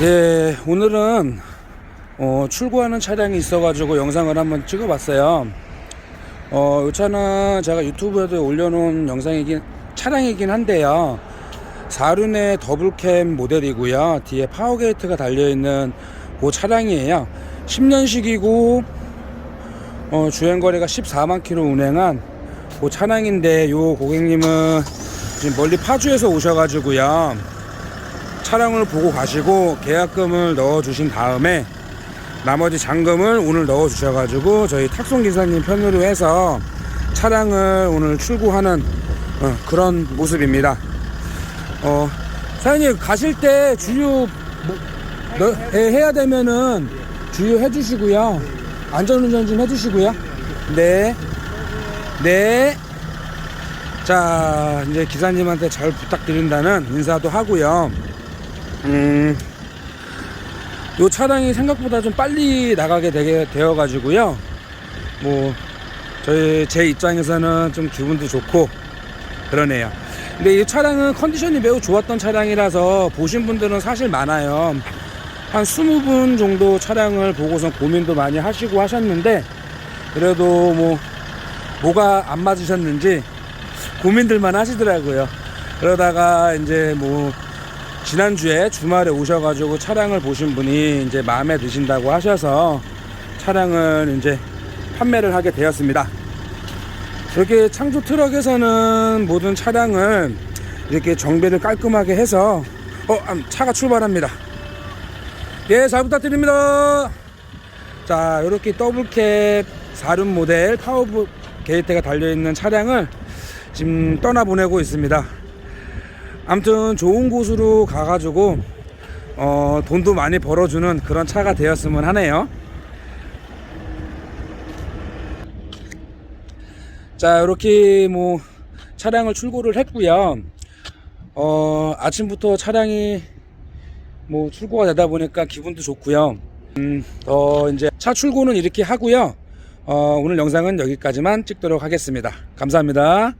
예, 오늘은 어, 출고하는 차량이 있어가지고 영상을 한번 찍어봤어요. 어, 이 차는 제가 유튜브에도 올려놓은 영상이긴 차량이긴 한데요. 4륜의 더블캠 모델이고요. 뒤에 파워게이트가 달려있는 그 차량이에요. 10년식이고 어, 주행거리가 14만 킬로 운행한 그 차량인데 요 고객님은 지금 멀리 파주에서 오셔가지고요. 차량을 보고 가시고 계약금을 넣어 주신 다음에 나머지 잔금을 오늘 넣어 주셔 가지고 저희 탁송 기사님 편으로 해서 차량을 오늘 출고하는 어, 그런 모습입니다. 어, 사장님 가실 때 주유 뭐, 해야 되면은 주유 해 주시고요. 안전운전 좀 해주시고요. 네, 네. 자 이제 기사님한테 잘 부탁드린다는 인사도 하고요. 음, 요 차량이 생각보다 좀 빨리 나가게 되게 되어 가지고요. 뭐 저희 제 입장에서는 좀 기분도 좋고 그러네요. 근데 이 차량은 컨디션이 매우 좋았던 차량이라서 보신 분들은 사실 많아요. 한 20분 정도 차량을 보고선 고민도 많이 하시고 하셨는데 그래도 뭐 뭐가 안 맞으셨는지 고민들만 하시더라고요. 그러다가 이제 뭐 지난주에 주말에 오셔가지고 차량을 보신 분이 이제 마음에 드신다고 하셔서 차량을 이제 판매를 하게 되었습니다. 이렇게 창조 트럭에서는 모든 차량을 이렇게 정비를 깔끔하게 해서 어 아, 차가 출발합니다. 예, 잘 부탁드립니다. 자, 이렇게 더블캡 4륜 모델 파워 게이트가 달려있는 차량을 지금 떠나보내고 있습니다. 아무튼 좋은 곳으로 가가지고 어, 돈도 많이 벌어주는 그런 차가 되었으면 하네요. 자, 이렇게 뭐 차량을 출고를 했고요. 어, 아침부터 차량이 뭐 출고가 되다 보니까 기분도 좋고요. 음, 어, 이제 차 출고는 이렇게 하고요. 어, 오늘 영상은 여기까지만 찍도록 하겠습니다. 감사합니다.